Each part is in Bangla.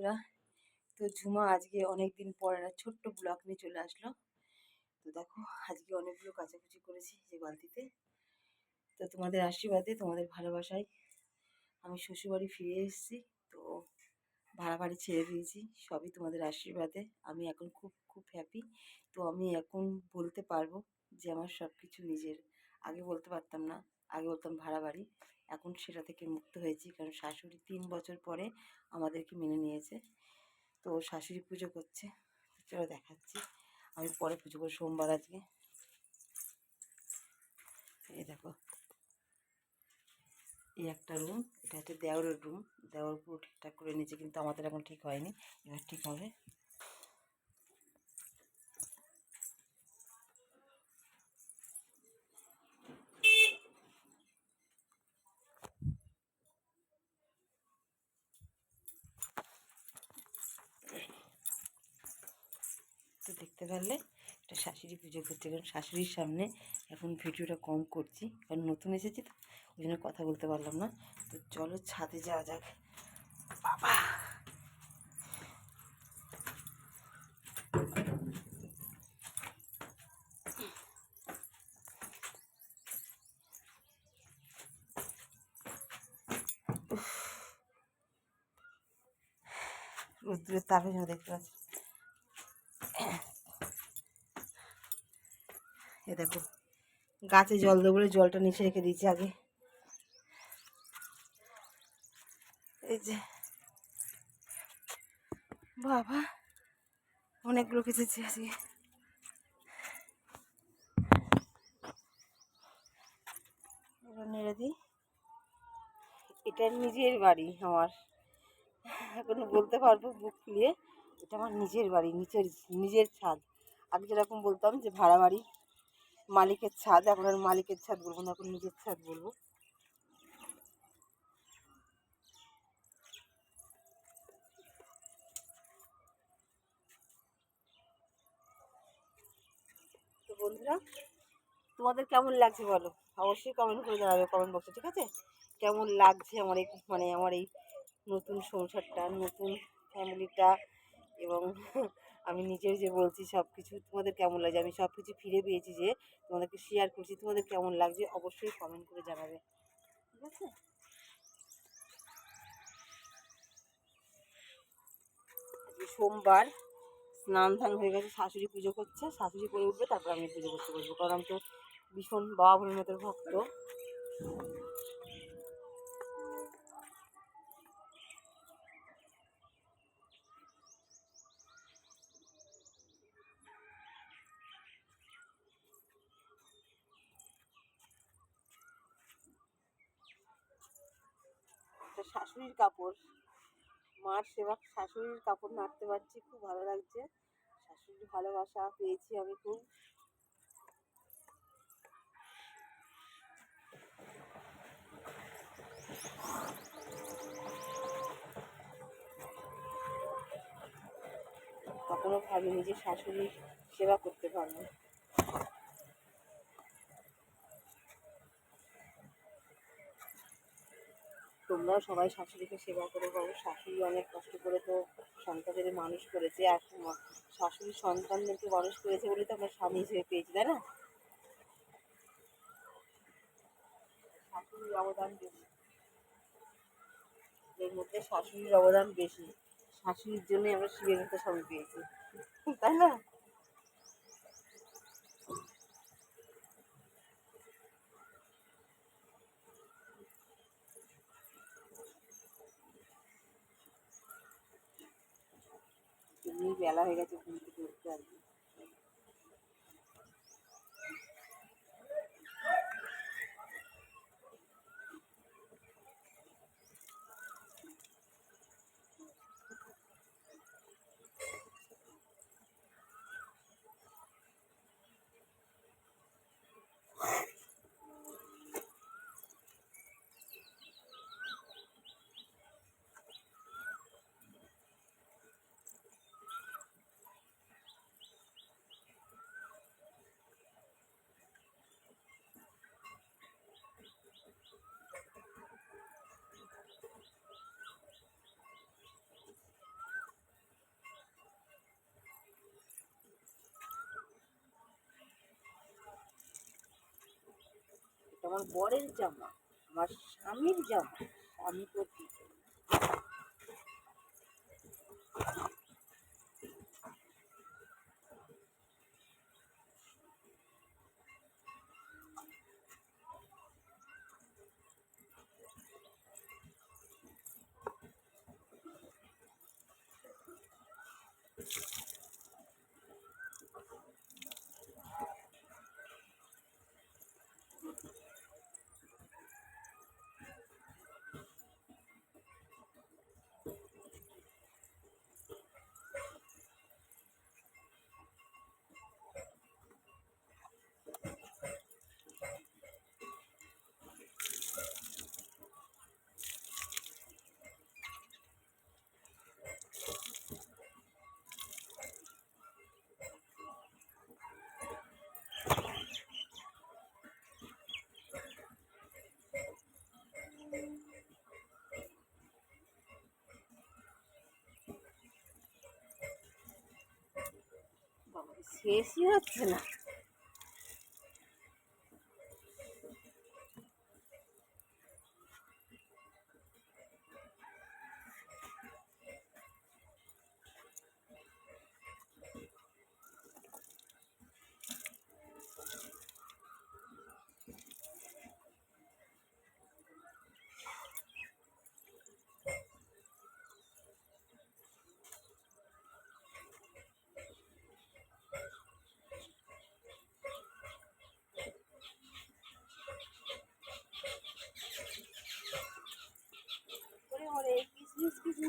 বন্ধুরা। তো ঝুমা আজকে অনেক দিন পর একটা ছোট্ট ব্লগ নিয়ে চলে আসলো। তো দেখো, আজকে অনেকগুলো কাচাকুচি করেছি যে বালতিতে। তো তোমাদের আশীর্বাদে, তোমাদের ভালোবাসায় আমি শ্বশুরবাড়ি ফিরে এসেছি। তো ভাড়া বাড়ি ছেড়ে দিয়েছি, সবই তোমাদের আশীর্বাদে। আমি এখন খুব খুব হ্যাপি তো আমি এখন বলতে পারব যে আমার সব কিছু নিজের। আগে বলতে পারতাম না, আগে বলতাম ভাড়া বাড়ি। এখন সেটা থেকে মুক্ত হয়েছি। কারণ শাশুড়ি তিন বছর পরে আমাদেরকে মেনে নিয়েছে। তো শাশুড়ি পুজো করছে। চলো দেখাচ্ছি। আমি পরে পুজো করব সোমবার আজকে। এই দেখো। এই একটা রুম এটা হচ্ছে দেওয়ারের রুম দেওয়ার পুরো ঠিকঠাক করে নিয়েছে, কিন্তু আমাদের এখন ঠিক হয়নি। এবার ঠিক হবে তো দেখতে পারলে এটা পুজো করছে কারণ শাশুড়ির সামনে এখন ভিডিওটা কম করছি। কারণ নতুন এসেছি তো, ওই জন্য কথা বলতে পারলাম না। তো চলো ছাদে যাওয়া যাক। বাবা! রোদ্দুরের তাপে দেখতে পাচ্ছি। দেখো। গাছে জল দেবো বলে জলটা নিচে রেখে দিয়েছি আগে। এই যে। বাবা, অনেক লোক এসেছে আজকে। নেড়ে দিই। এটা নিজের বাড়ি আমার। এখন বলতে পারব বুক ফুলিয়ে, এটা আমার নিজের বাড়ি, নিচের, নিজের ছাদ। আগে যেরকম বলতাম যে ভাড়া বাড়ি। মালিকের ছাদ, এখন আর মালিকের ছাদ বলব না, এখন নিজের ছাদ বলব। তো বন্ধুরা, তোমাদের কেমন লাগছে বলো? অবশ্যই কমেন্ট করে জানাবে কমেন্ট বক্সে ঠিক আছে? কেমন লাগছে আমার এই মানে আমার এই নতুন সংসারটা, নতুন ফ্যামিলিটা এবং আমি নিজেও যে বলছি সব কিছু তোমাদের কেমন লাগছে? আমি সব কিছু ফিরে পেয়েছি যে তোমাদেরকে শেয়ার করছি, তোমাদের কেমন লাগছে অবশ্যই কমেন্ট করে জানাবে। ঠিক আছে? সোমবার, স্নান ধান হয়ে গেছে, শাশুড়ি পুজো করছে, শাশুড়ি করে উঠবে, তারপর আমি পুজো করতে বসবো, কারণ আমি তো ভীষণ বাবা ভোলেনাথের ভক্ত একটা শাশুড়ির কাপড়। মার সেবা, শাশুড়ির কাপড় নাড়তে পারছি, খুব ভালো লাগছে। শাশুড়ির ভালোবাসা পেয়েছি আমি খুব। কখনো ভাবিনি যে শাশুড়ির সেবা করতে পারব। তোমরাও সবাই শাশুড়িকে সেবা করে পাবো শাশুড়ি অনেক কষ্ট করে তো সন্তানদের মানুষ করেছে, আর শাশুড়ি সন্তানদেরকে মানুষ করেছে বলে তো আমরা স্বামী হিসেবে পেয়েছি, তাই না? শাশুড়ির অবদান বেশি। এর মধ্যে শাশুড়ির অবদান বেশি। শাশুড়ির জন্যই আমরা শিবের মতো স্বামী পেয়েছি। তাই না? এমনি বেলা হয়ে আমার বরের জামা আমার স্বামীর জামা স্বামী প্রতি বাবা শেষই হচ্ছে না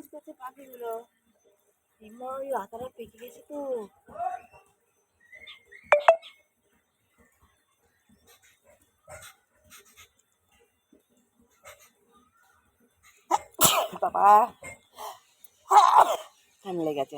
কিসমিস করছে পাখিগুলো এমা ওই আতারা পেকে গেছে তো। বাবা। ঠান্ডা লেগেছে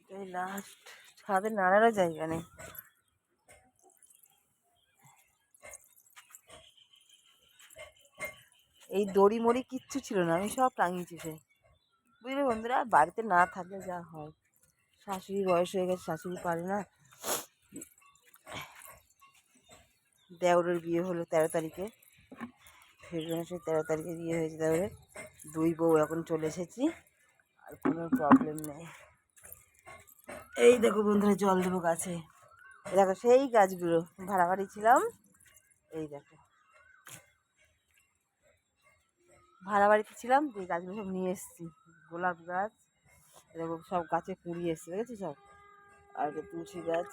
এটাই লাস্ট ছাদে নাড়ারও জায়গা নেই। এই দড়ি মড়ি কিচ্ছু ছিল না, আমি সব টাঙিয়েছি সে। বুঝলে বন্ধুরা? বাড়িতে না থাকলে যা হয়। শাশুড়ি বয়স হয়ে গেছে, শাশুড়ি পারে না। দেওরের বিয়ে হলো তেরো তারিখে। ফেব্রুয়ারি মাসের তেরো তারিখে বিয়ে হয়েছে দেওরের। দুই বউ, এখন চলে এসেছি। আর কোনো প্রবলেম নেই। এই দেখো বন্ধুরা, জল দেবো গাছে। দেখো সেই গাছগুলো, ভাড়া বাড়ি ছিলাম। এই দেখো। ভাড়া বাড়িতে ছিলাম যে গাছগুলো সব নিয়ে এসেছি। গোলাপ গাছ, এরকম সব গাছে কুড়িয়ে এসছে দেখেছি সব? আর এটা তুলসী গাছ।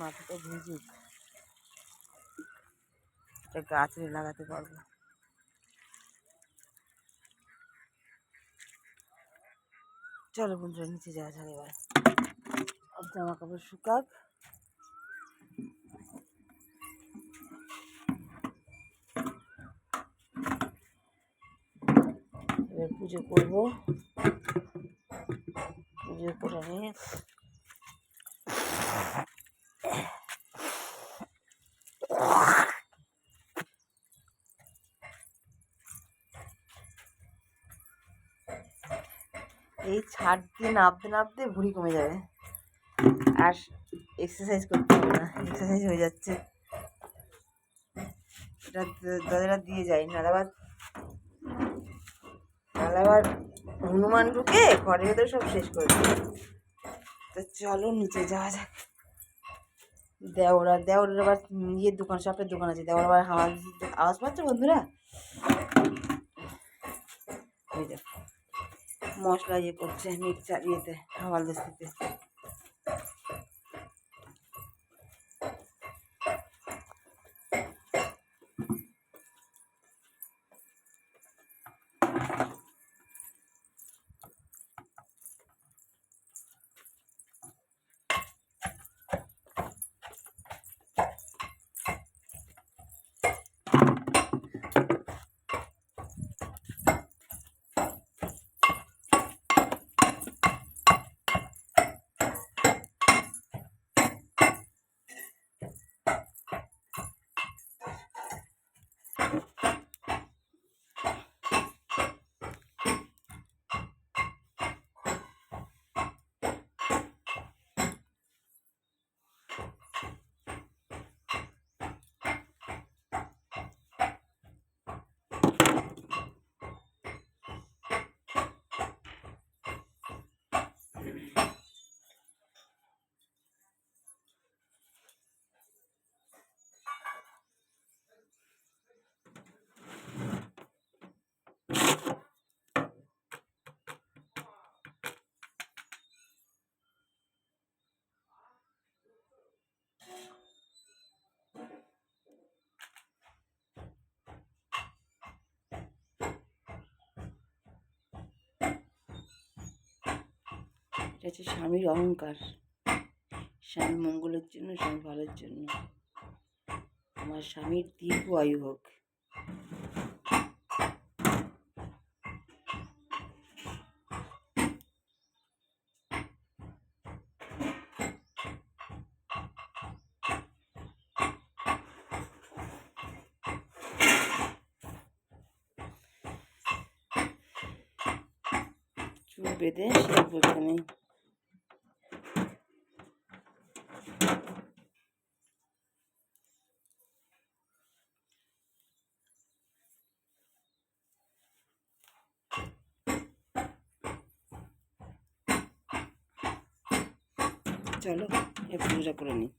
মাটিটা ভিজুক এটা গাছে লাগাতে পারব। চলো বন্ধুরা, নিচে যাওয়া যাক এবার। আর জামা কাপড় শুকাক। এবার পুজো করব। পুজো করে নিয়ে এই ছাদ দিয়ে নামতে নামতে ভুঁড়ি কমে যাবে। আর এক্সারসাইজ করতে হবে না এক্সারসাইজ হয়ে যাচ্ছে। এটা দ- দরজাটা দিয়ে আবার, নাহলে আবার হনুমান ঢুকে ঘরের ভেতরে সব শেষ করে তো চলো নিচে যাওয়া যাক। দেওরা দেওরের আবার ইয়ের দোকান, শপের দোকান আছে দেওর আবার হাওয়া আওয়াজ পাচ্ছ বন্ধুরা ওই দেখো মশলা ইয়ে করছে মিক্সচার ইয়েতে হাওয়াল দিতে। এটা হচ্ছে স্বামীর অহংকার। স্বামী মঙ্গলের জন্য, স্বামী ভালোর জন্য। আমার স্বামীর দীর্ঘ আয়ু হোক। বেঁধে সে বলতে নেই। চলো এই পুজোটা করে নিই।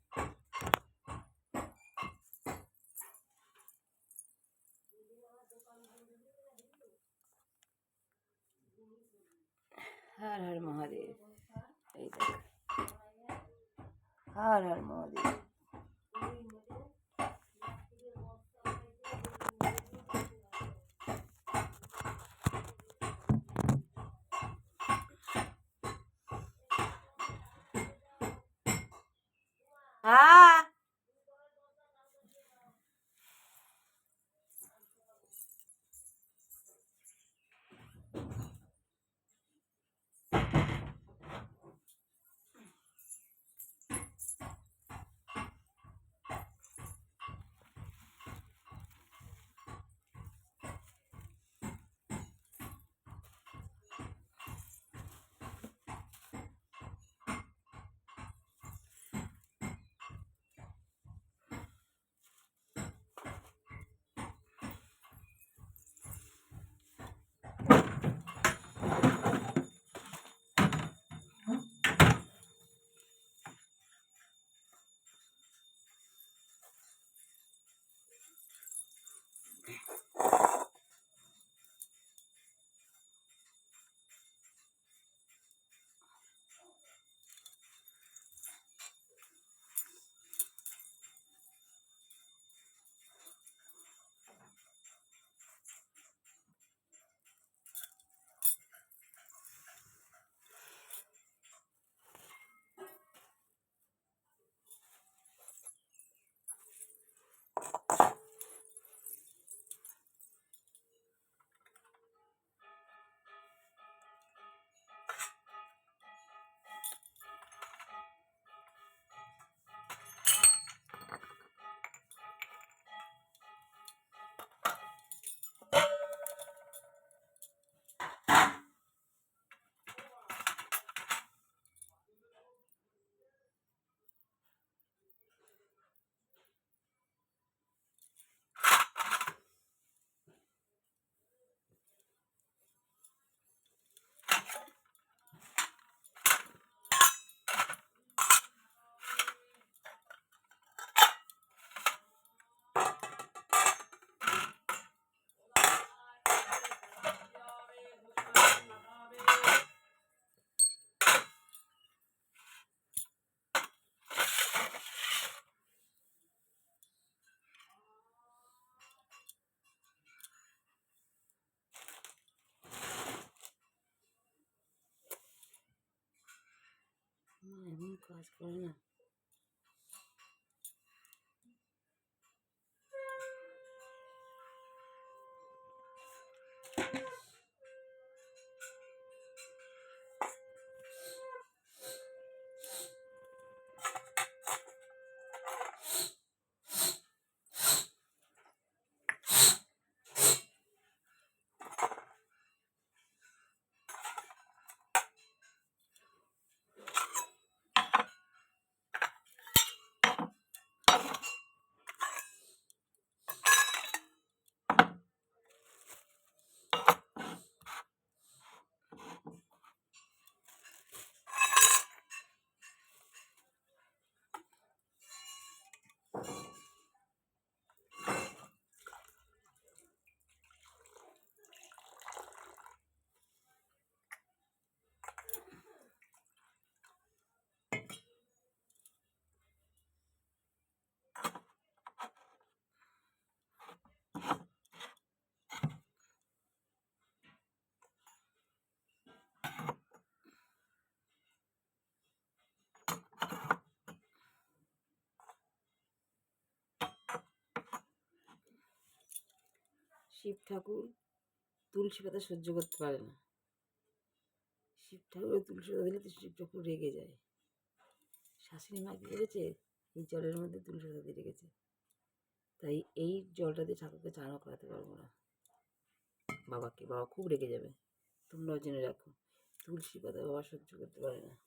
হর হর মহাদেব এই দেখ। Har Har Mahadev. my room cost going up. Shiva ঠাকুর তুলসী পাতা সহ্য করতে পারে না। শিব ঠাকুরের তুলসী পাতা দিলে তো শিব ঠাকুর রেগে যায়। শাশুড়ি মা কি করেছে? এই জলের মধ্যে তুলসী পাতা দিয়ে রেখেছে। তাই এই জলটা দিয়ে ঠাকুরকে চানও করাতে পারব না। বাবাকে, বাবা খুব রেগে যাবে। তোমরাও জেনে রাখো, তুলসী পাতা বাবা সহ্য করতে পারে না।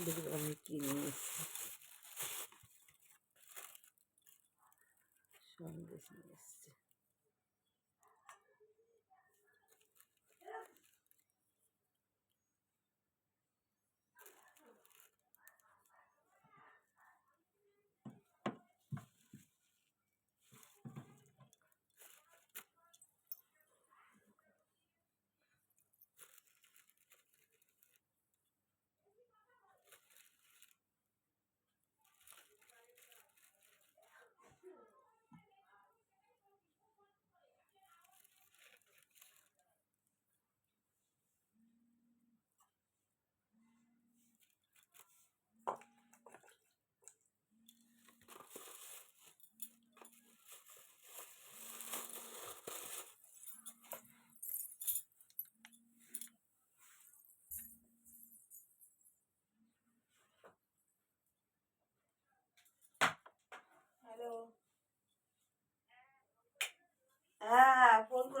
দেখি আমি কি নিয়ে এসেছি। সন্দেশ নিয়ে এসছে।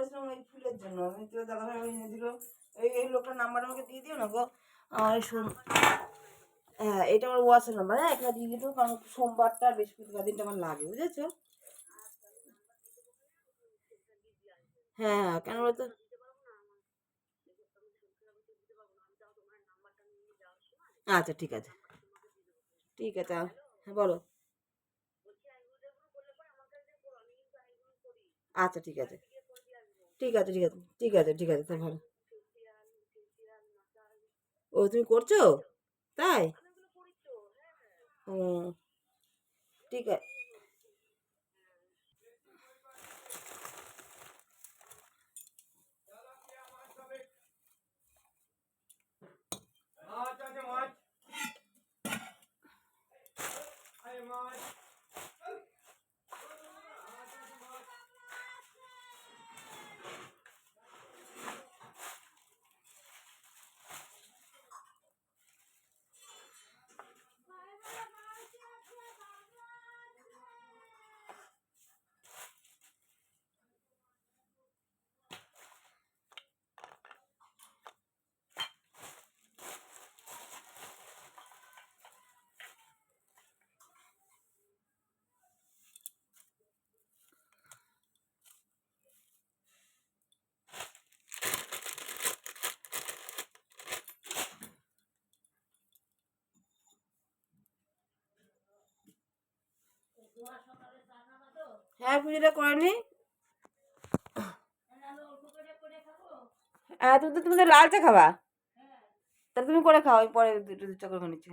করেছিলাম ওই ফুলের জন্য। আমি তো দাদাভাই এনে দিল। এই এই লোকটার নাম্বার আমাকে দিয়ে দিও না গো। আমার হ্যাঁ এটা আমার ওয়াটসঅ্যাপ নাম্বার হ্যাঁ এখানে দিয়ে দিও, কারণ সোমবারটা, বৃহস্পতিবার দিনটা আমার লাগে, বুঝেছ? হ্যাঁ হ্যাঁ কেন বলতো আচ্ছা ঠিক আছে। ঠিক আছে হ্যাঁ বলো। আচ্ছা ঠিক আছে। ঠিক আছে ঠিক আছে ঠিক আছে ঠিক আছে তা ভালো। ও তুমি করছ? তাই? ও ঠিক আছে মাছ আছে মাছ আরে মাছ হ্যাঁ পুজোটা করে নি হ্যাঁ তুমি তো তুমি তো লাল চা খাবা? তাহলে তুমি করে খাও পরে দুটো দু চা করে নিচ্ছি